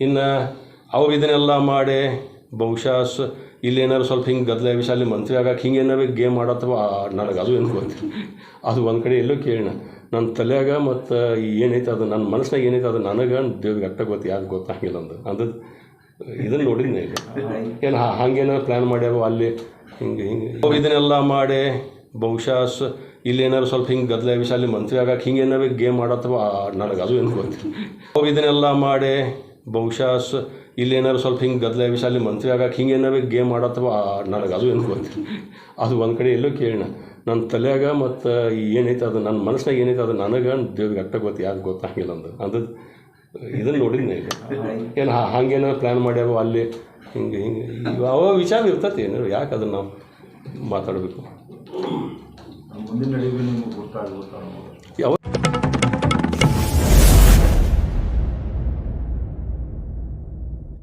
ಇನ್ನು ಅವು ಇದನ್ನೆಲ್ಲ ಮಾಡಿ ಬಹುಶಃ ಇಲ್ಲೇನಾದ್ರು ಸ್ವಲ್ಪ ಹಿಂಗೆ ಗದ್ದಲ ವಿಷಯ ಅಲ್ಲಿ ಮಂತ್ರಿ ಆಗಕ್ಕೆ ಹಿಂಗೆ ಏನಾರು ಗೇಮ್ ಮಾಡತ್ತವ ನನಗೆ ಅದು ಏನು ಗೊತ್ತಿಲ್ಲ. ಅದು ಒಂದು ಕಡೆ ಎಲ್ಲೋ ಕೇಳಿನ. ನನ್ನ ತಲೆಯಾಗ ಮತ್ತು ಏನೈತೆ ಅದು ನನ್ನ ಮನಸ್ಸಿನಾಗ ಏನೈತೆ ಅದು ನನಗೆ ದೇವ್ರಿಗೆ ಅಟ್ಟ ಗೊತ್ತು, ಯಾರು ಗೊತ್ತಾಗಿಲ್ಲ ಅಂದು. ಅಂದದ್ದು ಇದನ್ನು ನೋಡಿದ್ನೆ ಏನು ಹಂಗೇನಾರು ಪ್ಲ್ಯಾನ್ ಮಾಡ್ಯಾವ ಅಲ್ಲಿ, ಹಿಂಗೆ ಹಿಂಗೆ. ಇದನ್ನೆಲ್ಲ ಮಾಡಿ ಬಹುಶಃ ಸ ಇಲ್ಲೇನಾದ್ರು ಸ್ವಲ್ಪ ಹಿಂಗೆ ಗದ್ದಲ ವಿಷಯ ಅಲ್ಲಿ ಮಂತ್ರಿ ಆಗಕ್ಕೆ ಹಿಂಗೆ ಏನಾರು ಗೇಮ್ ಮಾಡತ್ತವ ನನಗೆ ಅದು ಏನು ಗೊತ್ತಿಲ್ಲ. ಇದನ್ನೆಲ್ಲ ಮಾಡಿ ಬಹುಶಃ ಸ ಇಲ್ಲೇನಾದ್ರು ಸ್ವಲ್ಪ ಹಿಂಗೆ ಗದ್ದಲ ವಿಷಯ ಅಲ್ಲಿ ಮಂತ್ರಿ ಆಗಕ್ಕೆ ಹಿಂಗೆ ಏನಾರು ಗೇಮ್ ಮಾಡತ್ತವ ನನಗೆ ಅದು ಏನು ಗೊತ್ತಿಲ್ಲ. ಅದು ಒಂದು ಕಡೆ ಎಲ್ಲೋ ಕೇಳಿನ ನನ್ನ ತಲೆಯಾಗ ಮತ್ತು ಏನೈತೆ ಅದು ನನ್ನ ಮನಸ್ಸಿನಾಗ ಏನೈತೆ ಅದು ನನಗೆ ದೇವ್ರಿಗೆ ಅಟ್ಟ ಗೊತ್ತು ಯಾಕೆ ಗೊತ್ತಾಗಿಲ್ಲ ಅಂದು. ಅಂದದ್ದು ಇದನ್ನು ನೋಡಿದ್ನ ಇಲ್ಲ ಏನು ಹಾಗೇನೋ ಪ್ಲ್ಯಾನ್ ಮಾಡ್ಯಾವ ಅಲ್ಲಿ ಹಿಂಗೆ ಹಿಂಗೆ ಅವ ವಿಚಾರ ಇರ್ತೈತಿ ಏನು ಯಾಕೆ ಅದನ್ನು ನಾವು ಮಾತಾಡಬೇಕು? ಯಾವ